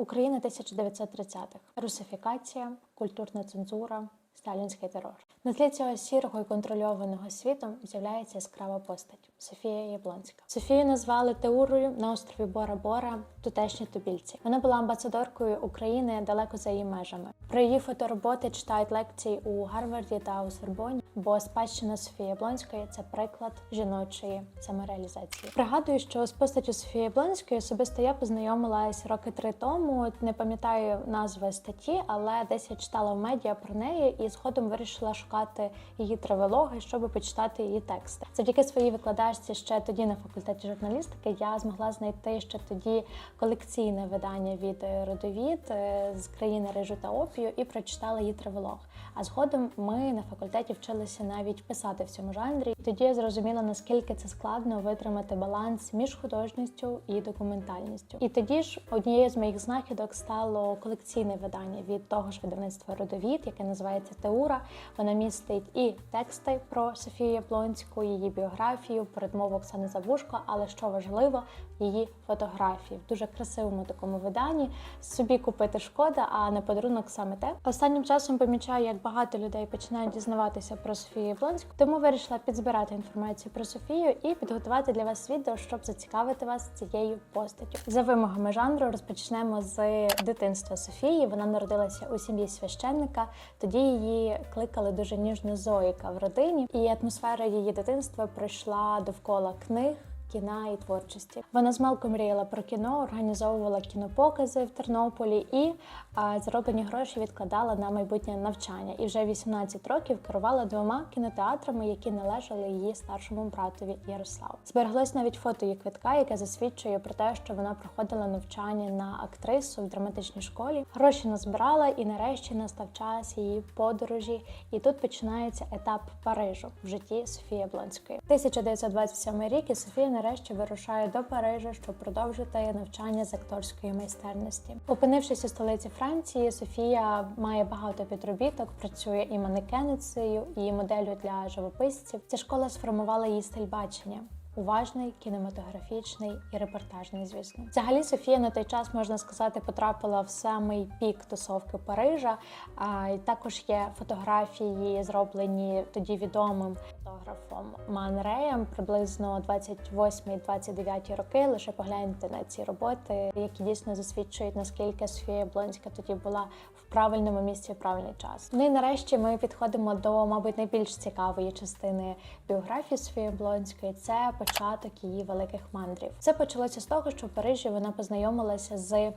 Україна 1930-х. Русифікація, культурна цензура, сталінський терор. На тлі цього сірого і контрольованого світом з'являється яскрава постать Софія Яблонська. Софію назвали Теурою на острові Бора Бора, тутешні тубільці. Вона була амбасадоркою України далеко за її межами. Про її фотороботи читають лекції у Гарварді та у Сорбоні, бо спадщина Софії Яблонської це приклад жіночої самореалізації. Пригадую, що з постаттю Софії Яблонської особисто я познайомилась роки три тому. Не пам'ятаю назви статті, але десь я читала в медіа про неї і згодом вирішила шукати її травелоги, щоб почитати її тексти. Завдяки своїй викладачці ще тоді на факультеті журналістики я змогла знайти ще тоді колекційне видання від родовід е, з країни рижу та опію і прочитала її травелог. А згодом ми на факультеті вчилися навіть писати в цьому жанрі. Тоді я зрозуміла, наскільки це складно витримати баланс між художністю і документальністю. І тоді ж однією з моїх знахідок стало колекційне видання від того ж видавництва Родовід, яке називається Теура. Вона містить і тексти про Софію Яблонську, її біографію, передмову Оксани Забушко, але що важливо, її фотографії в дуже красивому такому виданні. Собі купити шкода, а на подарунок саме те. Останнім часом помічаю, як багато людей починають дізнаватися про Софію Яблонську, тому вирішила підзбирати інформацію про Софію і підготувати для вас відео, щоб зацікавити вас цією постаттю. За вимогами жанру розпочнемо з дитинства Софії. Вона народилася у сім'ї священника. Тоді її кликали дуже ніжно Зоїка в родині, і атмосфера її дитинства пройшла довкола книг. Кіна і творчості вона з змалку мріяла про кіно, організовувала кінопокази в Тернополі і а, зароблені гроші відкладала на майбутнє навчання. І вже 18 років керувала двома кінотеатрами, які належали її старшому братові Ярославу. Збереглось навіть фото її квитка, яке засвідчує про те, що вона проходила навчання на актрису в драматичній школі. Гроші назбирала, і нарешті настав час її подорожі. І тут починається етап Парижу в житті Софії Блонської. 1927 рік і Софія нарешті вирушає до Парижа, щоб продовжити навчання з акторської майстерності. Опинившись у столиці Франції, Софія має багато підробіток, працює і манекеницею, і моделлю для живописців. Ця школа сформувала її стиль бачення. Уважний, кінематографічний і репортажний, звісно. Взагалі Софія на той час можна сказати потрапила в самий пік тусовки Парижа. А і також є фотографії, зроблені тоді відомим фотографом Манреєм, приблизно 28-29 роки. Лише погляньте на ці роботи, які дійсно засвідчують наскільки Софія Блонська тоді була в правильному місці в правильний час. Ну і нарешті ми підходимо до, мабуть, найбільш цікавої частини біографії Софії Блонської. Це початок її великих мандрів. Це почалося з того, що в Парижі вона познайомилася з.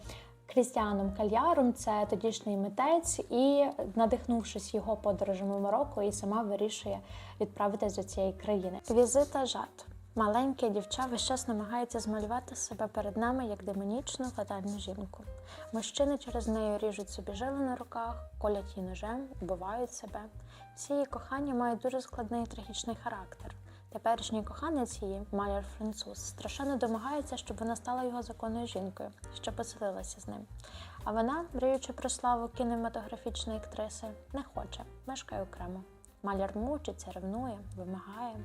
Крістіаном Кальяром це тодішній митець, і надихнувшись його подорожами в Марокко, і сама вирішує відправитись до цієї країни. Візита жад. Маленьке дівча весь час намагається змалювати себе перед нами як демонічну фатальну жінку. Мужчини через неї ріжуть собі жили на руках, колять її ножем, убивають себе. Всі її кохання мають дуже складний трагічний характер. Теперішній коханець її, маляр француз, страшенно домагається, щоб вона стала його законною жінкою, що поселилася з ним. А вона, мріючи про славу кінематографічної актриси, не хоче, мешкає окремо. Маляр мучиться, ревнує, вимагає.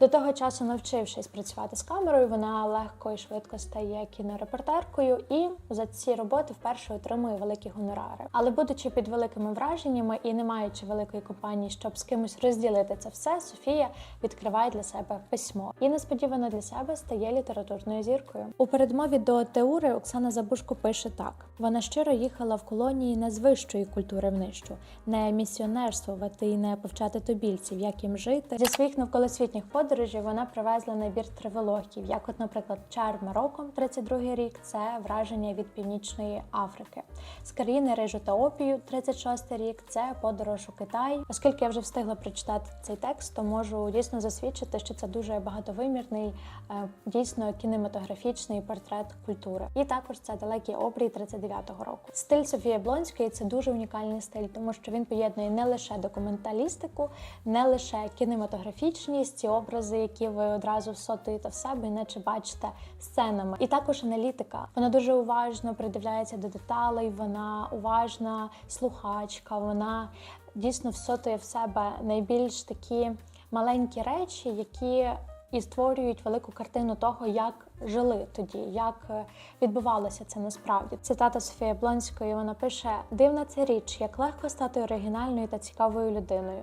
До того часу, навчившись працювати з камерою, вона легко і швидко стає кінорепортеркою і за ці роботи вперше отримує великі гонорари. Але будучи під великими враженнями і не маючи великої компанії, щоб з кимось розділити це все, Софія відкриває для себе письмо і несподівано для себе стає літературною зіркою. У передмові до Теури Оксана Забушко пише так: вона щиро їхала в колонії не з вищої культури в нижчу, не місіонерствувати і не повчати тобільців, як їм жити. Зі своїх навколосвітніх подорожей вона привезла набір тривологів, як, от, наприклад, Чар Марокко, 32-й рік, це враження від північної Африки. З країни рижу та опію, 36-й рік, це подорож у Китай. Оскільки я вже встигла прочитати цей текст, то можу дійсно засвідчити, що це дуже багатовимірний, е, дійсно кінематографічний портрет культури. І також це далекий обрій 39-го року. Стиль Софії Блонської це дуже унікальний стиль, тому що він поєднує не лише документалістику, не лише кінематографічність, ці образи, які ви одразу всотуєте в себе, і наче бачите сценами. І також аналітика. Вона дуже уважно придивляється до деталей, вона уважна слухачка, вона дійсно всотує в себе найбільш такі маленькі речі, які і створюють велику картину того, як жили тоді, як е, відбувалося це насправді. Цитата Софії Блонської вона пише: Дивна це річ, як легко стати оригінальною та цікавою людиною.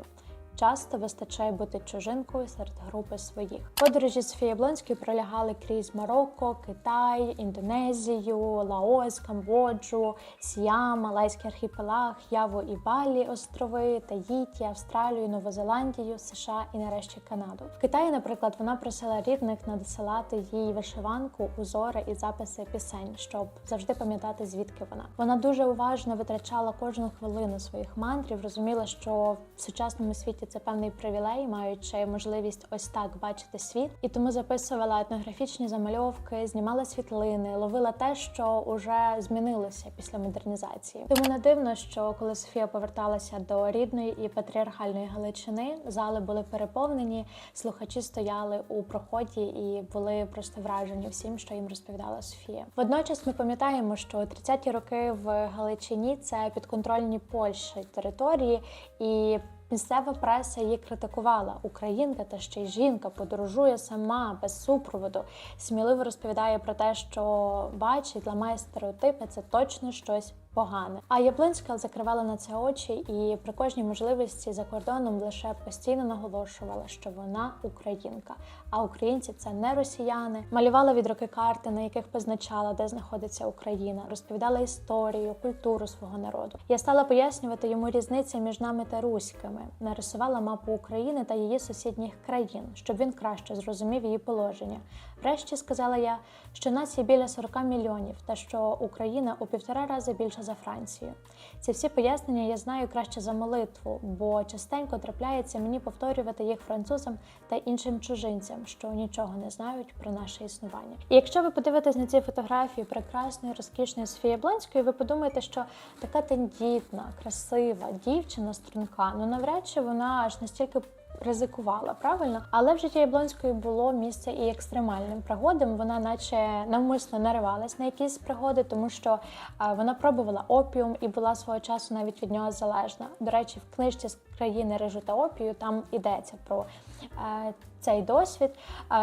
Часто вистачає бути чужинкою серед групи своїх. Подорожі Софії Блонської пролягали крізь Марокко, Китай, Індонезію, Лаос, Камбоджу, Сіам, Малайський архіпелаг, Яву і Балі острови, Таїті, Австралію, Новозеландію, США і нарешті Канаду. В Китаї, наприклад, вона просила рідних надсилати їй вишиванку, узори і записи пісень, щоб завжди пам'ятати звідки вона. Вона дуже уважно витрачала кожну хвилину своїх мандрів, розуміла, що в сучасному світі це певний привілей, маючи можливість ось так бачити світ, і тому записувала етнографічні замальовки, знімала світлини, ловила те, що уже змінилося після модернізації. Тому не дивно, що коли Софія поверталася до рідної і патріархальної Галичини, зали були переповнені, слухачі стояли у проході і були просто вражені всім, що їм розповідала Софія. Водночас ми пам'ятаємо, що 30-ті роки в Галичині це підконтрольні Польщі території і. Місцева преса її критикувала. Українка та ще й жінка подорожує сама без супроводу. Сміливо розповідає про те, що бачить, ламає стереотипи. Це точно щось погане. А Яблинська закривала на це очі і при кожній можливості за кордоном лише постійно наголошувала, що вона українка. А українці це не росіяни. Малювала від руки карти, на яких позначала, де знаходиться Україна, розповідала історію, культуру свого народу. Я стала пояснювати йому різниці між нами та руськими. Нарисувала мапу України та її сусідніх країн, щоб він краще зрозумів її положення. Врешті сказала я, що нас є біля 40 мільйонів, та що Україна у півтора рази більша за Францію. Ці всі пояснення я знаю краще за молитву, бо частенько трапляється мені повторювати їх французам та іншим чужинцям, що нічого не знають про наше існування. І якщо ви подивитесь на ці фотографії прекрасної, розкішної Софії Блонської, ви подумаєте, що така тендітна, красива дівчина струнка, ну навряд чи вона аж настільки ризикувала, правильно? Але в житті Яблонської було місце і екстремальним пригодам. Вона, наче навмисно наривалась на якісь пригоди, тому що вона пробувала опіум і була свого часу навіть від нього залежна. До речі, в книжці з країни рижу та опію там йдеться про цей досвід.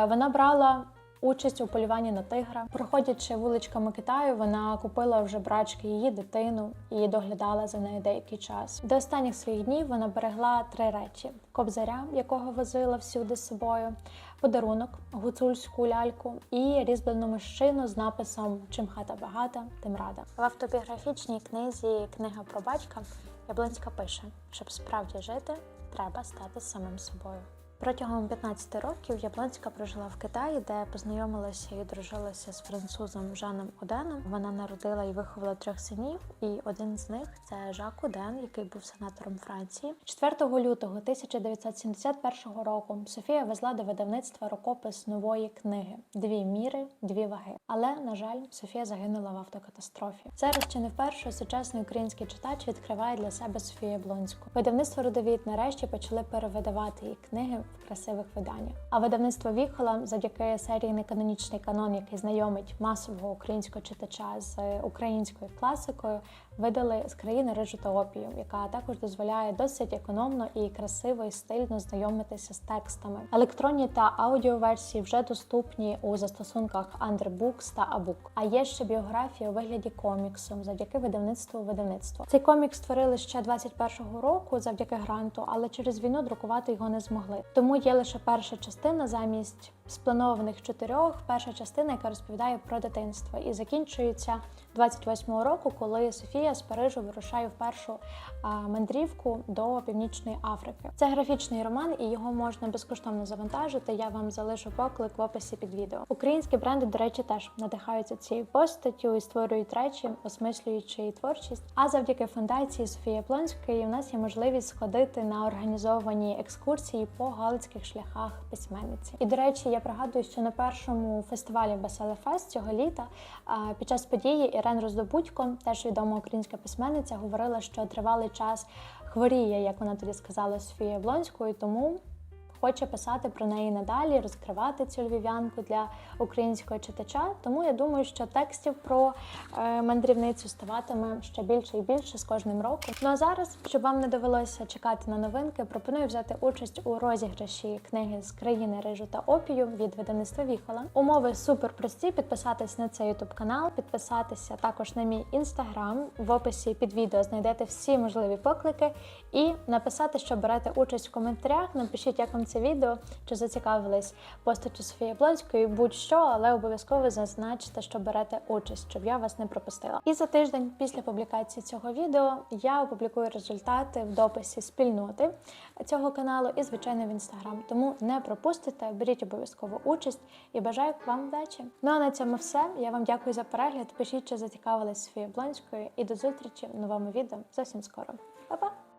Вона брала. Участь у полюванні на тигра, проходячи вуличками Китаю, вона купила вже брачки її дитину і доглядала за нею деякий час. До останніх своїх днів вона берегла три речі: кобзаря, якого возила всюди з собою, подарунок, гуцульську ляльку і різьблену мужчину з написом Чим хата багата, тим рада. В автобіографічній книзі Книга про батька Яблонська пише: щоб справді жити, треба стати самим собою. Протягом 15 років Яблонська прожила в Китаї, де познайомилася і дружилася з французом Жаном Оденом. Вона народила і виховала трьох синів, і один з них це Жак Оден, який був сенатором Франції. 4 лютого 1971 року Софія везла до видавництва рукопис нової книги Дві міри, дві ваги. Але на жаль, Софія загинула в автокатастрофі. Зараз чи не вперше сучасний український читач відкриває для себе Софію Яблонську. Видавництво родовід нарешті почали перевидавати її книги красивих виданнях. А видавництво Віхола, завдяки серії Неканонічний канон, який знайомить масового українського читача з українською класикою, видали з країни рижу та опію, яка також дозволяє досить економно і красиво і стильно знайомитися з текстами. Електронні та аудіоверсії вже доступні у застосунках Underbooks та Abook. А є ще біографія у вигляді коміксу завдяки видавництву видавництва. Цей комікс створили ще 21-го року завдяки гранту, але через війну друкувати його не змогли. Тому є лише перша частина замість спланованих чотирьох. Перша частина, яка розповідає про дитинство, і закінчується 28-го року, коли Софія з Парижу вирушає в першу мандрівку до Північної Африки. Це графічний роман, і його можна безкоштовно завантажити. Я вам залишу поклик в описі під відео. Українські бренди, до речі, теж надихаються цією постаттю і створюють речі, осмислюючи її творчість. А завдяки фундації Софії Плонської у нас є можливість сходити на організовані екскурсії по галицьких шляхах письменниці. І до речі, я пригадую, що на першому фестивалі Фест цього літа під час події Ірен Роздобудько, теж відома українська письменниця, говорила, що тривалий час хворіє, як вона тоді сказала Софія Блонською, тому хоче писати про неї надалі, розкривати цю львів'янку для українського читача. Тому я думаю, що текстів про е, мандрівницю ставатиме ще більше і більше з кожним роком. Ну а зараз, щоб вам не довелося чекати на новинки, пропоную взяти участь у розіграші книги з країни рижу та опію від видавництва Віхола. Умови супер прості. Підписатись на цей ютуб канал, підписатися також на мій інстаграм. В описі під відео знайдете всі можливі поклики і написати, що берете участь в коментарях. Напишіть, як вам це відео, чи зацікавились постачу Софії Блонської, будь-що, але обов'язково зазначте, що берете участь, щоб я вас не пропустила. І за тиждень після публікації цього відео я опублікую результати в дописі спільноти цього каналу і, звичайно, в інстаграм. Тому не пропустите, беріть обов'язково участь і бажаю вам вдачі. Ну а на цьому все. Я вам дякую за перегляд. Пишіть, чи зацікавились Софією Блонською, і до зустрічі в новому відео зовсім скоро. Па-па!